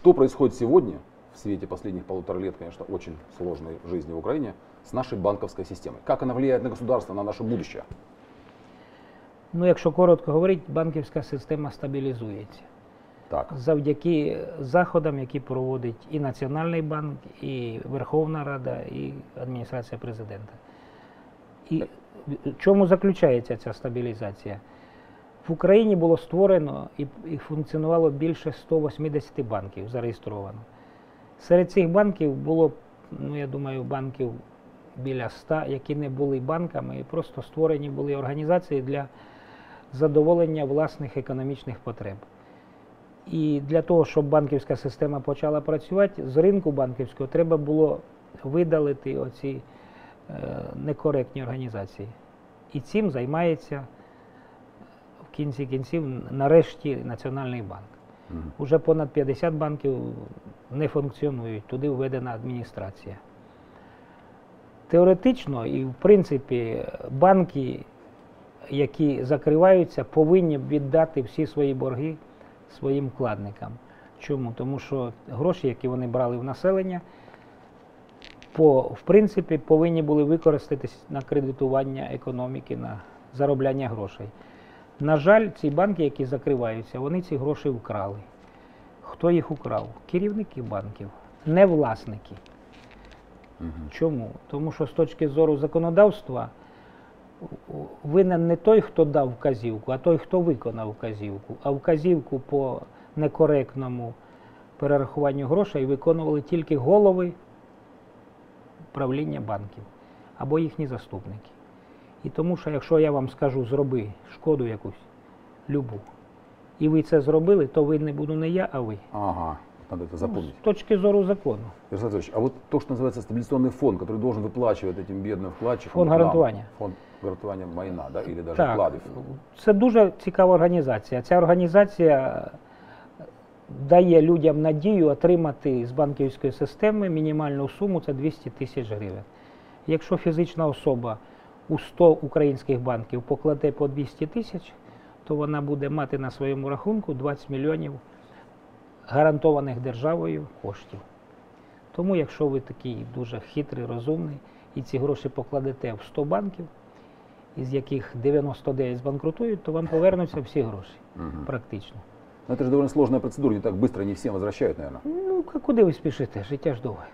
Что происходит сегодня в свете последних полутора лет, конечно, очень сложной жизни в Украине с нашей банковской системой? Как она влияет на государство, на наше будущее? Ну, якщо коротко говорити, банківська система стабілізується Так. завдяки заходам, які проводить і Національний банк, і Верховна Рада, і адміністрація президента. І в чому заключається ця стабілізація? В Україні було створено і, функціонувало більше 180 банків зареєстровано. Серед цих банків було, ну я думаю, банків біля 100, які не були банками, і просто створені були організації для задоволення власних економічних потреб. І для того, щоб банківська система почала працювати, з ринку банківського треба було видалити оці е, некоректні організації. І цим займається кінці кінців нарешті Національний банк. Мгм. Уже понад 50 банків не функціонують, туди введена адміністрація. Теоретично і в принципі банки, які закриваються, повинні віддати всі свої борги своїм вкладникам. Чому? Тому що гроші, які вони брали в населення, по, в принципі, повинні були використатись на кредитування економіки, на заробляння грошей. На жаль, ці банки, які закриваються, вони ці гроші вкрали. Хто їх украв? Керівники банків, не власники. Мгм. Чому? Тому що з точки зору законодавства винен не той, хто дав вказівку, а той, хто виконав вказівку. А вказівку по некоректному перерахуванню грошей виконували тільки голови правління банків або їхні заступники. І тому що якщо я вам скажу, зроби шкоду якусь, любу, і ви це зробили, то винний буду не я, а ви. Ага, надо это Ну, запомнить. з точки зору закону. Ярослав Петрович, а вот то, что называется стабилизационный фонд, который должен выплачивать этим бедным вкладчикам. Фонд нам, гарантування. Фонд гарантування майна, да, или даже Так, вкладів. це дуже цікава організація. Ця організація дає людям надію отримати з банківської системи мінімальну суму це 200 тисяч гривень. Якщо фізична особа у 100 українських банків покладе по 200 тисяч, то вона буде мати на своєму рахунку 20 мільйонів гарантованих державою коштів. Тому, якщо ви такий дуже хитрий, розумний, і ці гроші покладете в 100 банків, із яких 99 збанкрутують, то вам повернуться всі гроші Мгм. практично. Но это же довольно сложная процедура, не так быстро не всем возвращают, наверное. Ну, куди ви спішите? Життя ж довге.